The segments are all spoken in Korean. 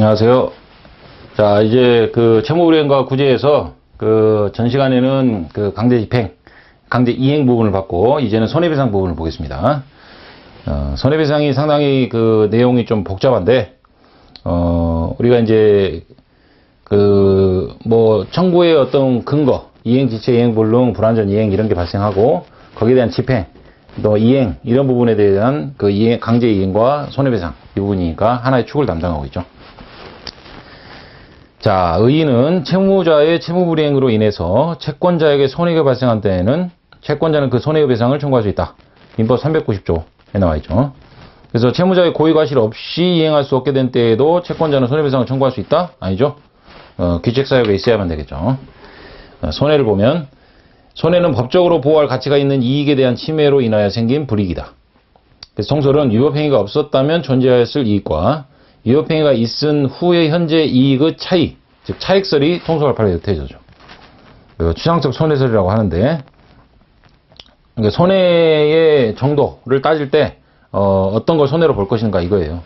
안녕하세요. 자, 이제 그 채무불이행과 구제에서 그 전 시간에는 그 강제 집행, 강제 이행 부분을 받고 이제는 손해배상 부분을 보겠습니다. 어, 손해배상이 상당히 그 내용이 좀 복잡한데, 어, 우리가 이제 그 뭐 청구의 어떤 근거, 이행 지체, 이행 불능, 불완전 이행 이런 게 발생하고 거기에 대한 집행, 또 이행 이런 부분에 대한 그 이행, 강제 이행과 손해배상 이 부분이니까 하나의 축을 담당하고 있죠. 자, 의의는 채무자의 채무불이행으로 인해서 채권자에게 손해가 발생한 때에는 채권자는 그 손해배상을 청구할 수 있다. 민법 390조에 나와 있죠. 그래서 채무자의 고의 과실 없이 이행할 수 없게 된 때에도 채권자는 손해배상을 청구할 수 있다? 아니죠. 어, 귀책사유가 있어야만 되겠죠. 어, 손해를 보면 손해는 법적으로 보호할 가치가 있는 이익에 대한 침해로 인하여 생긴 불이익이다. 그래서 통설은 위법행위가 없었다면 존재하였을 이익과 위법행위가 있은 후의 현재 이익의 차이, 즉 차익설이 통솔할파로 역태해져죠. 그 추상적 손해설이라고 하는데 그러니까 손해의 정도를 따질 때 어, 어떤 걸 손해로 볼 것인가 이거예요.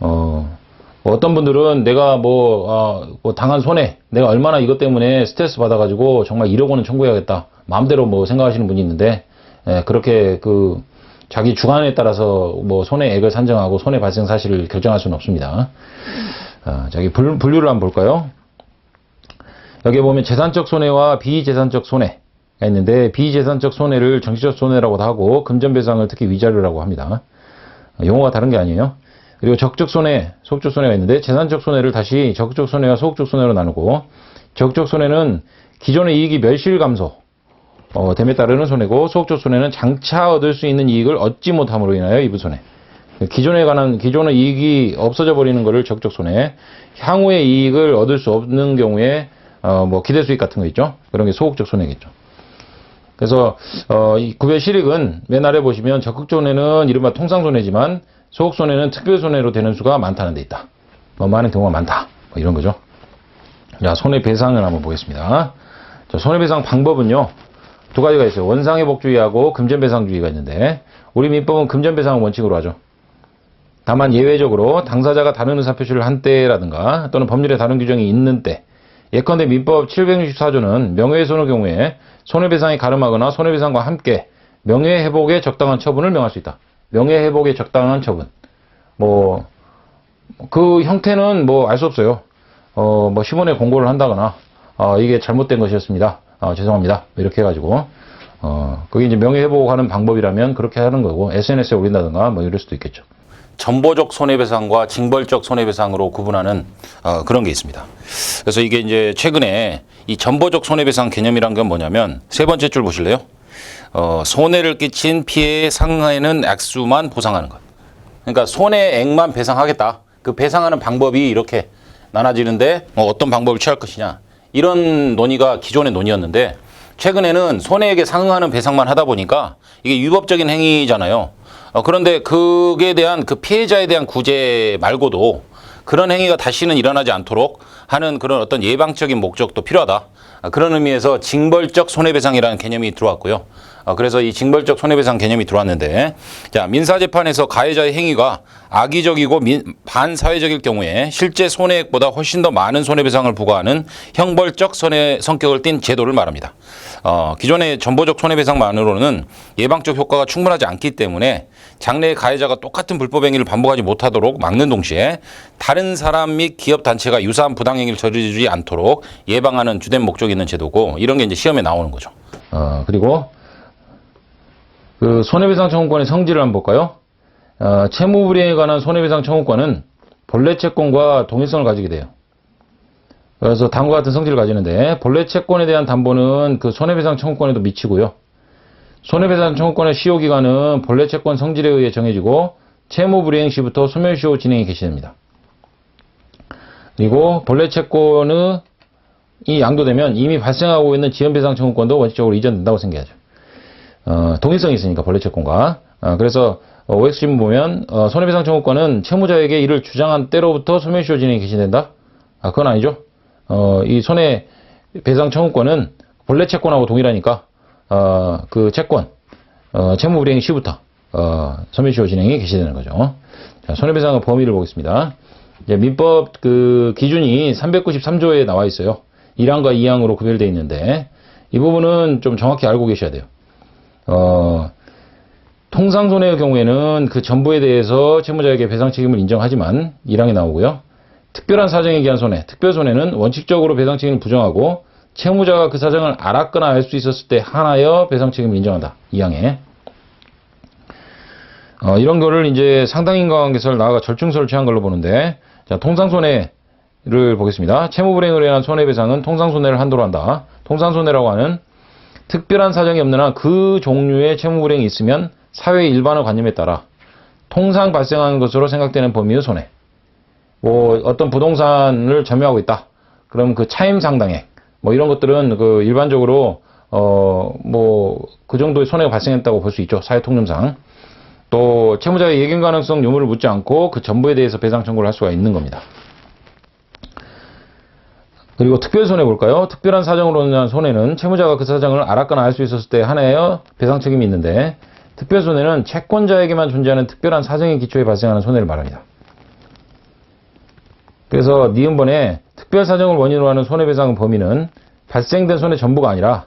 어, 뭐 어떤 분들은 내가 뭐, 아, 뭐 당한 손해, 내가 얼마나 이것 때문에 스트레스 받아가지고 정말 1억 원은 청구해야겠다. 마음대로 뭐 생각하시는 분이 있는데, 예, 그렇게 그 자기 주관에 따라서 뭐 손해액을 산정하고 손해 발생 사실을 결정할 수는 없습니다. 아, 자기 분, 분류를 한번 볼까요? 여기 보면 재산적 손해와 비재산적 손해 가 있는데 비재산적 손해를 정치적 손해라고도 하고 금전배상을 특히 위자료라고 합니다. 용어가 다른 게 아니에요. 그리고 적적 손해, 소극적 손해가 있는데 재산적 손해를 다시 적극적 손해와 소극적 손해로 나누고 적극적 손해는 기존의 이익이 멸실 감소 어, 됨에 따르는 손해고 소극적 손해는 장차 얻을 수 있는 이익을 얻지 못함으로 인하여 입은 손해. 기존에 관한 기존의 이익이 없어져 버리는 것을 적적 손해. 향후의 이익을 얻을 수 없는 경우에 어, 뭐 기대 수익 같은 거 있죠. 그런 게 소극적 손해겠죠. 그래서 어, 이 구별 실익은 맨 아래 보시면 적극 손해는 이른바 통상 손해지만 소극 손해는 특별 손해로 되는 수가 많다는 데 있다. 뭐 많은 경우가 많다. 뭐 이런 거죠. 자, 손해배상을 한번 보겠습니다. 자, 손해배상 방법은요. 두 가지가 있어요. 원상회복주의하고 금전배상주의가 있는데 우리 민법은 금전배상을 원칙으로 하죠. 다만 예외적으로 당사자가 다른 의사표시를 한 때라든가 또는 법률에 다른 규정이 있는 때 예컨대 민법 764조는 명예훼손의 경우에 손해배상이 가름하거나 손해배상과 함께 명예회복에 적당한 처분을 명할 수 있다. 명예회복에 적당한 처분. 뭐, 그 형태는 뭐 알 수 없어요. 어, 뭐 시문에 공고를 한다거나, 어, 이게 잘못된 것이었습니다. 어, 죄송합니다. 이렇게 해가지고, 어, 그게 이제 명예회복 하는 방법이라면 그렇게 하는 거고, SNS에 올린다든가 뭐 이럴 수도 있겠죠. 전보적 손해배상과 징벌적 손해배상으로 구분하는 어, 그런 게 있습니다. 그래서 이게 이제 최근에 이 전보적 손해배상 개념이란 건 뭐냐면 세 번째 줄 보실래요? 어, 손해를 끼친 피해에 상하는 액수만 보상하는 것. 그러니까 손해액만 배상하겠다. 그 배상하는 방법이 이렇게 나눠지는데 어, 어떤 방법을 취할 것이냐. 이런 논의가 기존의 논의였는데 최근에는 손해액에 상응하는 배상만 하다 보니까 이게 위법적인 행위잖아요. 어, 그런데 그에 대한 그 피해자에 대한 구제 말고도 그런 행위가 다시는 일어나지 않도록 하는 그런 어떤 예방적인 목적도 필요하다. 아, 그런 의미에서 징벌적 손해배상이라는 개념이 들어왔고요. 어, 그래서 이 징벌적 손해배상 개념이 들어왔는데, 자, 민사재판에서 가해자의 행위가 악의적이고 민, 반사회적일 경우에 실제 손해액보다 훨씬 더 많은 손해배상을 부과하는 형벌적 손해 성격을 띤 제도를 말합니다. 어, 기존의 전보적 손해배상만으로는 예방적 효과가 충분하지 않기 때문에 장래의 가해자가 똑같은 불법 행위를 반복하지 못하도록 막는 동시에 다른 사람 및 기업 단체가 유사한 부당 행위를 저지르지 않도록 예방하는 주된 목적이 있는 제도고 이런 게 이제 시험에 나오는 거죠. 어, 그리고 그 손해배상 청구권의 성질을 한번 볼까요? 어, 채무불이행에 관한 손해배상 청구권은 본래 채권과 동일성을 가지게 돼요. 그래서 다음과 같은 성질을 가지는데 본래 채권에 대한 담보는 그 손해배상 청구권에도 미치고요. 손해배상 청구권의 시효 기간은 본래 채권 성질에 의해 정해지고 채무불이행 시부터 소멸시효 진행이 개시됩니다. 그리고 본래 채권의 이 양도되면 이미 발생하고 있는 지연배상 청구권도 원칙적으로 이전된다고 생각하죠. 어, 동일성이 있으니까 본래 채권과 어, 그래서 어, OX지문 보면 어, 손해배상 청구권은 채무자에게 이를 주장한 때로부터 소멸시효 진행이 개시된다? 아, 그건 아니죠. 어, 이 손해배상 청구권은 본래 채권하고 동일하니까 어, 그 채권 어, 채무불이행 시부터 어, 소멸시효 진행이 개시되는 거죠. 자, 손해배상의 범위를 보겠습니다. 이제 민법 그 기준이 393조에 나와 있어요. 1항과 2항으로 구별되어 있는데 이 부분은 좀 정확히 알고 계셔야 돼요. 어, 통상 손해의 경우에는 그 전부에 대해서 채무자에게 배상 책임을 인정하지만 1항에 나오고요. 특별한 사정에 의한 손해, 특별 손해는 원칙적으로 배상 책임을 부정하고 채무자가 그 사정을 알았거나 알 수 있었을 때 하나여 배상 책임을 인정한다. 2항에. 어, 이런 거를 이제 상당인과관계설 나아가 절충설을 취한 걸로 보는데, 자, 통상 손해를 보겠습니다. 채무불행으로 인한 손해배상은 통상 손해를 한도로 한다. 통상 손해라고 하는 특별한 사정이 없는 한 그 종류의 채무불행이 있으면 사회 일반의 관념에 따라 통상 발생하는 것으로 생각되는 범위의 손해. 뭐 어떤 부동산을 점유하고 있다. 그럼 그 차임 상당액 뭐 이런 것들은 그 일반적으로 어 뭐 그 정도의 손해가 발생했다고 볼 수 있죠. 사회 통념상. 또 채무자의 예견 가능성 유무를 묻지 않고 그 전부에 대해서 배상 청구를 할 수가 있는 겁니다. 그리고 특별 손해 볼까요? 특별한 사정으로 인한 손해는 채무자가 그 사정을 알았거나 알 수 있었을 때 하나여 배상 책임이 있는데 특별 손해는 채권자에게만 존재하는 특별한 사정의 기초에 발생하는 손해를 말합니다. 그래서 니은번에 특별 사정을 원인으로 하는 손해배상 범위는 발생된 손해 전부가 아니라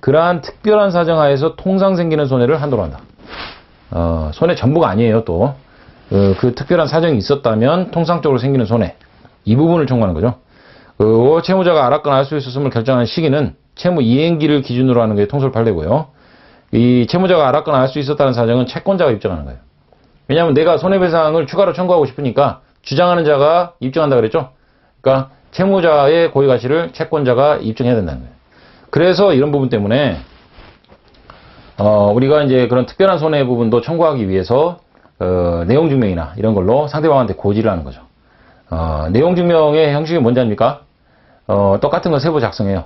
그러한 특별한 사정 하에서 통상 생기는 손해를 한도로 한다. 어, 손해 전부가 아니에요, 또. 그, 그 특별한 사정이 있었다면 통상적으로 생기는 손해. 이 부분을 청구하는 거죠. 그 채무자가 알았거나 알 수 있었음을 결정하는 시기는 채무 이행기를 기준으로 하는 게 통솔 판례고요. 이 채무자가 알았거나 알 수 있었다는 사정은 채권자가 입증하는 거예요. 왜냐하면 내가 손해배상을 추가로 청구하고 싶으니까 주장하는 자가 입증한다 그랬죠. 그러니까 채무자의 고의 가치를 채권자가 입증해야 된다는 거예요. 그래서 이런 부분 때문에 어, 우리가 이제 그런 특별한 손해 부분도 청구하기 위해서 어, 내용 증명이나 이런 걸로 상대방한테 고지를 하는 거죠. 어, 내용 증명의 형식이 뭔지 압니까? 어, 똑같은 거 세부 작성해요.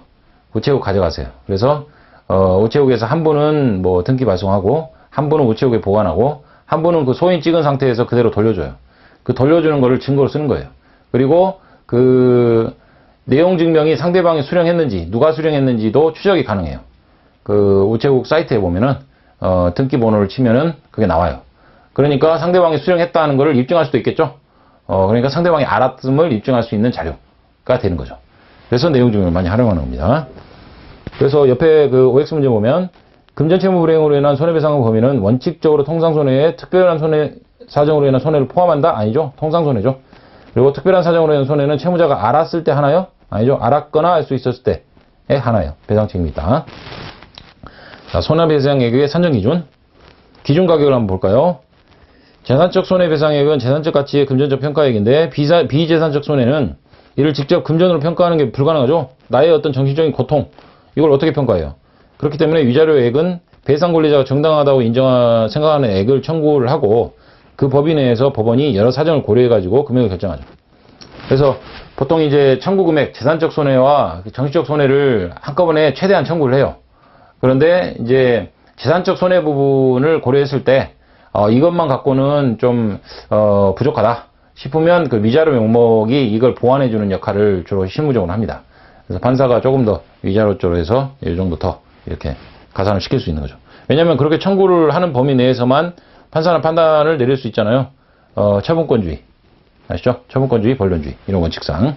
우체국 가져가세요. 그래서 어, 우체국에서 한 분은 뭐 등기 발송하고 한 분은 우체국에 보관하고 한 분은 그 소인 찍은 상태에서 그대로 돌려줘요. 그 돌려주는 거를 증거로 쓰는 거예요. 그리고 그 내용 증명이 상대방이 수령했는지 누가 수령했는지도 추적이 가능해요. 그 우체국 사이트에 보면은 어, 등기 번호를 치면은 그게 나와요. 그러니까 상대방이 수령했다는 것을 입증할 수도 있겠죠. 어, 그러니까 상대방이 알았음을 입증할 수 있는 자료가 되는 거죠. 그래서 내용 증명을 많이 활용하는 겁니다. 그래서 옆에 그 OX 문제 보면 금전 채무 불이행으로 인한 손해배상의 범위는 원칙적으로 통상 손해에 특별한 손해 사정으로 인한 손해를 포함한다? 아니죠. 통상 손해죠. 그리고 특별한 사정으로 인한 손해는 채무자가 알았을 때 하나요? 아니죠. 알았거나 알 수 있었을 때에 하나요. 배상 책임이 있다. 자, 손해배상액의 산정 기준. 기준 가격을 한번 볼까요? 재산적 손해배상액은 재산적 가치의 금전적 평가액인데 비사, 비재산적 손해는 이를 직접 금전으로 평가하는 게 불가능하죠. 나의 어떤 정신적인 고통 이걸 어떻게 평가해요? 그렇기 때문에 위자료액은 배상 권리자가 정당하다고 인정 생각하는 액을 청구를 하고 그 법위 내에서 법원이 여러 사정을 고려해 가지고 금액을 결정하죠. 그래서 보통 이제 청구 금액 재산적 손해와 그 정신적 손해를 한꺼번에 최대한 청구를 해요. 그런데 이제 재산적 손해 부분을 고려했을 때 어, 이것만 갖고는 좀 어, 부족하다 싶으면 그 위자료 명목이 이걸 보완해주는 역할을 주로 실무적으로 합니다. 그래서 판사가 조금 더 위자료 쪽으로 해서 이 정도 더 이렇게 가산을 시킬 수 있는 거죠. 왜냐하면 그렇게 청구를 하는 범위 내에서만 판사는 판단을 내릴 수 있잖아요. 어, 처분권주의 아시죠? 처분권주의, 본론주의 이런 원칙상.